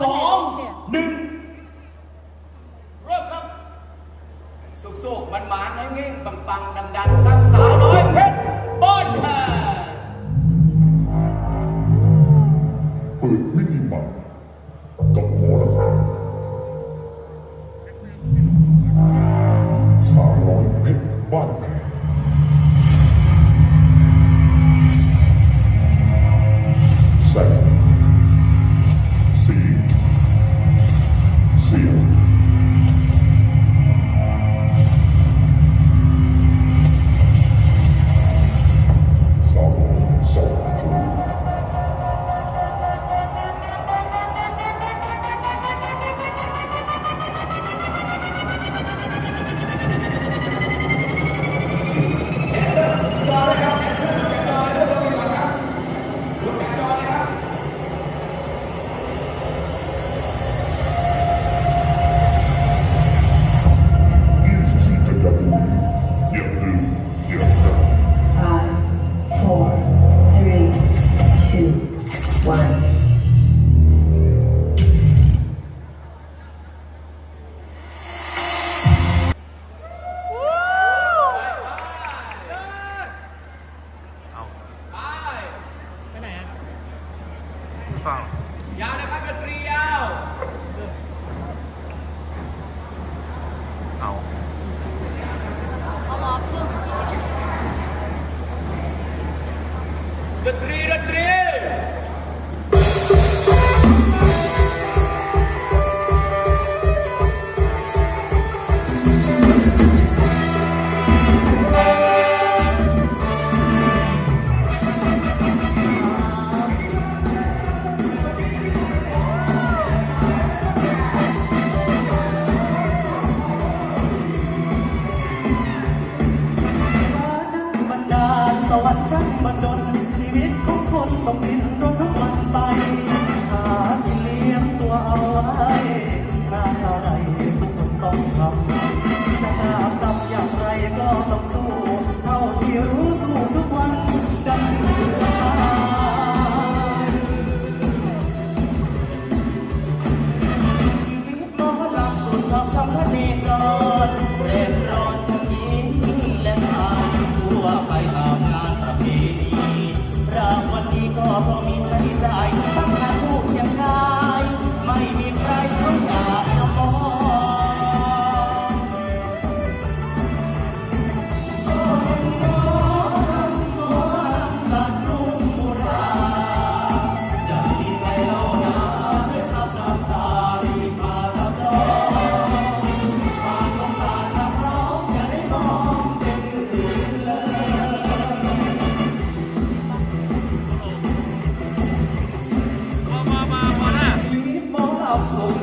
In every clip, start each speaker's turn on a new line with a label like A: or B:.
A: สองหนึ่งเริ่มครับสุกๆมันๆเงี้ยปังๆดังๆครับสาวน้อย เป
B: ล่ยาวนะ
A: ครับดนตรียาว
C: เอาเด
A: นตรีดนตรี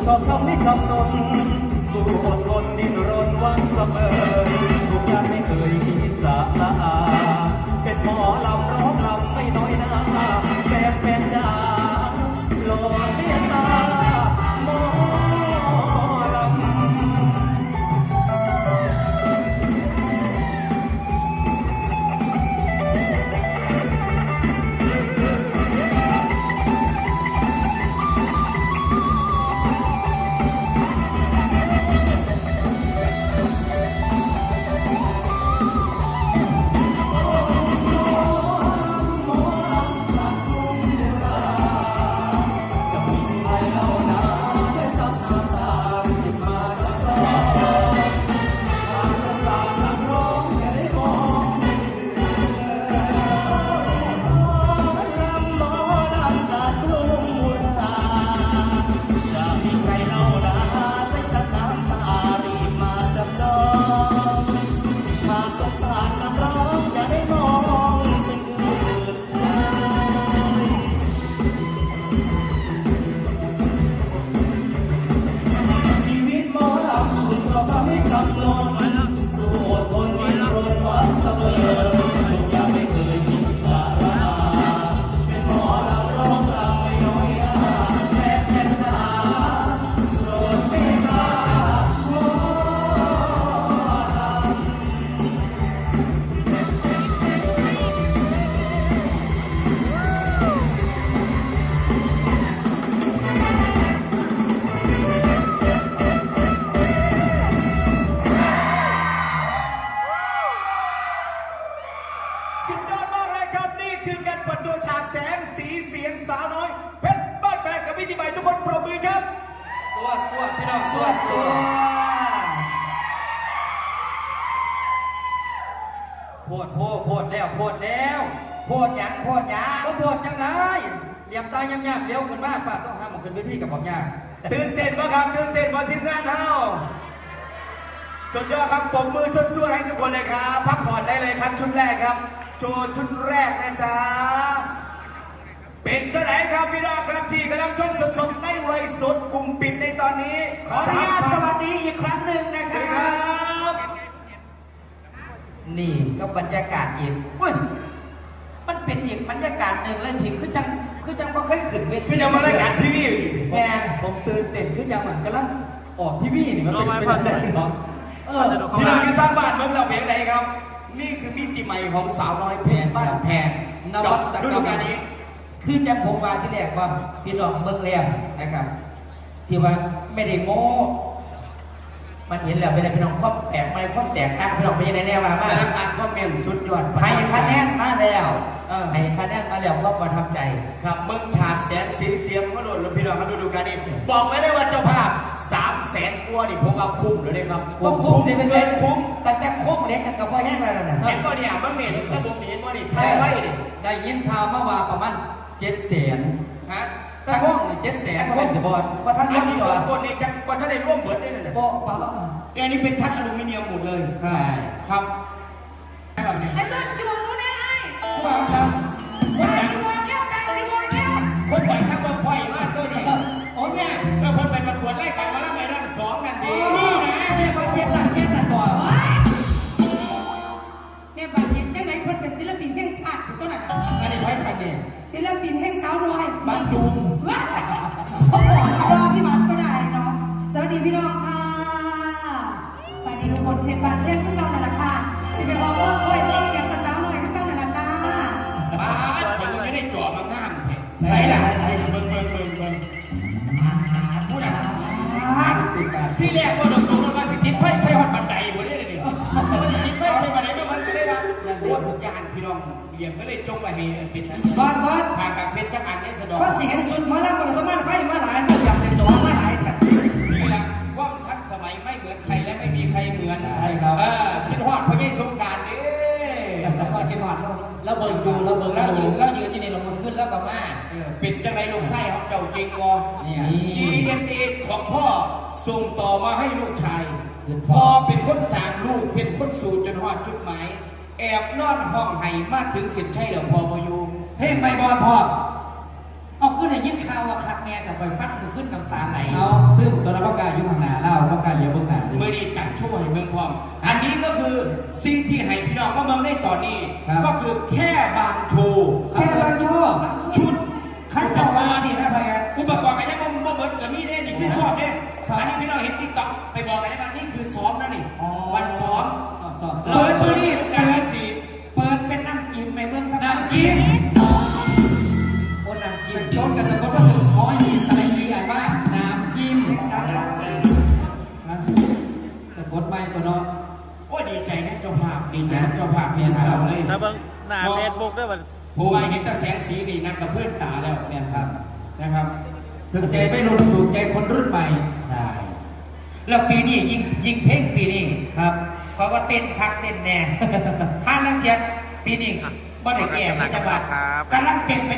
D: ชอบทำไม่ทำนนส่วน คือการเปิดตัวฉากแสงสีเสียงสาวน้อย เพชรบ้านแบกกั
A: บ
D: พิธีใหม่ทุกคนปรบมือครับ
E: สวัสดีพี่น้องสวัสดีโพดโพดโพดแล้วโวดแล้ว
D: โวดยังโวดยัง
E: ก็โวดยังไงเหลี่ยมตายยำๆเลี้ยวขึ้นมากป้าต้องห้ามของขึ้นเวทีกับบอกยาก
D: ตื่นเต้นบ่ครับตื่นเต้นบ่ทีมงานเฮาสุดยอดครับปมมือสู้ๆให้ทุกคนเลยครับ พักผ่อนได้เลยครับชุดแรกครับ โชว์ชุดแรกนะจ๊ะ เป็นเจ้าไหนครับพี่น้องครับที่กำลังชมสดๆในไลฟ์สดกลุ่มปิดในตอนนี้
E: ขออนุญาตสวัสดีอีกครั้งหนึ่งนะ
D: ส
E: ค
D: วัสดีค
E: รั
D: รับบ
E: นี่ก็บรรยากาศอีกเว้ยมันเป็นอีกบรรยากาศหนึ่งเลยที่คือจังคือจังบ่เคยขึ้นเวที
D: คือจะมารายการทีวี
E: แมนผมตื่นเต้นคือจังเหมือนกำลังออกทีวีนี่มันเป็น
C: ลอง
E: เป็น
C: มา
E: อะไร
C: ฟังหน่อย
E: เนาะเออ
C: จะดู
D: พี่น้องอยู่ทางบ้านเมืองเราเพลงไหนครับ นี่คือมิติใหม่ของสาวน้อยเพลงบ้านแพง
E: นวัต
D: ฤ
E: กร
D: ดู
E: รม
D: กาลนี้
E: คือจังผมว่าที่แรกว่าพี่น้องเบิ่งแล้วนะครับ ที่ว่าไม่ได้โม้มันเห็นแล้วเป็นอะไรพี่น้องความแตกไม่ความแตกต่างพี่น้องเป็นยังไงแน่ว่ามา
D: มาทำการคอมเมนต์สุดยอด
E: ให้คะแนนมาแล้วเออให้คะแนนมาแล้วก็ประทับใจ
D: ครับเมืองฉากแสงสีเสียงมาโดนแล้วพี่น้องครับฤดูกาลนี้บอกไว้เลยว่าเจ้าภาพสามแสนกว่านี่ผมว่าคุ้มเลยนะครับ
E: ก็คุ้มสิเป็น
D: เกินคุ้ม
E: แต่แต่โค กเล็กกันกับพ่อแห้งแล้วนะ
D: เห็นป่ะเนี่ยมะเมนระบบนี้เห็นป่ะนี่ไทยไฟนี่
E: ได้ยินข่าวมาว่าประมาณเจ็ดแสน
D: ฮะ
E: แต่ห้องนี่เจ็ดแสนเป็นจะบอลว่าท่านร่วม
D: เหร
E: อยู่
D: ตัว
E: อะ
D: ตัวนี้จะว่าท่าได้ร่วมเบิดได้เลยนะ
E: โป๊ะปะ
D: เนี่ยอันนี้เป็นทัดอลูมิเนียมหมดเลย
E: ใช่
D: ครับ
F: ไอ้ต้นจูงรู้ได้ไอ้
D: ครับ
F: น่ะ
D: อันนี้
F: ไว้
E: คันนี้
F: ศิลปินแห่งสาวน้อย
E: มันจุม
F: ว้าโอ้โหรอพี่มัดก็ได้เนาะสวัสดีพี่น้องค่ะสวัสดีทุกคนเทปบานเทปซึ่งเก่านั่นแหละค่ะสิไปบอกเวิร์กโอ้ยเวิร์กอย่างกับสาวน้อยทุกเก่านั่นแหละจ้า
D: บ้าคนไม่ได้จ่อมางามแท้
E: ไหนล่ะ
D: ก็เลยจงไปให้เป็นทัน
E: บอลบอล
D: พากับเพชรจักอันได้สะดอก
E: คนสิเห็นสุดหมอลำมันสมานไฟมาหลายมันจับในจอมาหลายแต่
D: นี่แหละความทันสมัยไม่เหมือนใครและไม่มีใครเหมือน
E: ใช่ครับ
D: เออคิดฮอดพระเยซูสงกรารเด้
E: แล้วก็คิดว่าเราเบิ่งดูเราเบิ่งแล้วยืนแล้วยืนที่นี่ลงมือขึ้นแล้วก็มา
D: เออเป็นจังไรลูกไส้ของเจ้าจริงวะ
E: เนี่ย
D: DNA ของพ่อส่งต่อมาให้ลูกชาย
E: คือพ่
D: พ่
E: อ
D: อเป็นคนสร้างลูกเป็นคนสู่จนฮอดจุดหมาย แอบนอนห้องไห้มากถึงสินใช่เหรอพ่อพอยู
E: เพลงไปบอลพอเอาขึ้นในยินข่าวว่าคักแน่แต่คอยฟัดมือขึ้นน้ำตาไหล
G: เอาซึ่งตัวนักประกาศอยู่ข้างหน้าเล่าประกาศเยอะเบื้องหน้าดิ
D: เมื่อนี้จัดช่วยเมืองพร้อม อันนี้ก็คือสิ่งที่ให้พี่น้องมาเมืองได้ตอนนี้ ก็คือแค่บางโชว์
G: แค่เราชอบ
D: ชุด
E: ขั้นตอนว่าสิแม่พาย
D: อุปกรณ์กันยังบ่บ่เบิดกับมีเนี่ยนี่คือซ้อมเนี่ยอันนี้พี่น้องเห็นติ๊กต็อกไปบอกกันได้ว่านี่คือซ้อมนะนี่วันซ้อม
G: สอบสอบ
E: เปิดมือนี่
D: การ
E: เปิด
D: สี
E: เปิดเป็นน้ำจิ้มในเมืองสัก
D: น้ำจิ้ม
E: โอ้น้ำจิ้ม
G: ต้นกับสะกดว่าคือขอหีสระอีอ่านว่าน้ำจิ้ม
E: จับแล้วก็กิน
G: นะสะกดไม่ตัวเนาะ
D: โอ้ดีใจนะเจ้าภาพดีใจนะเจ้าภาพเรียนข่าวเลย
C: ถ้าเบิ่งหน้าเฟซบุ๊กด้วยมัน
D: ผู้ว่าเห็นแต่แสงสีนี่นั่งกับเพื่อนตาแล้วเนี่ยครับนะครับ
G: ถึงใจไม่ลงถูกใจคนรุ่นใหม่
E: ได้แล้วปีนี้ยิ่งยิ่งเพลงปีนี้ครับ เพราะว่าเต้นคักเต้นแน่ห้าลังเทียนปีนี้บ่ได้แก่จังหวัดกำลังเต้นไป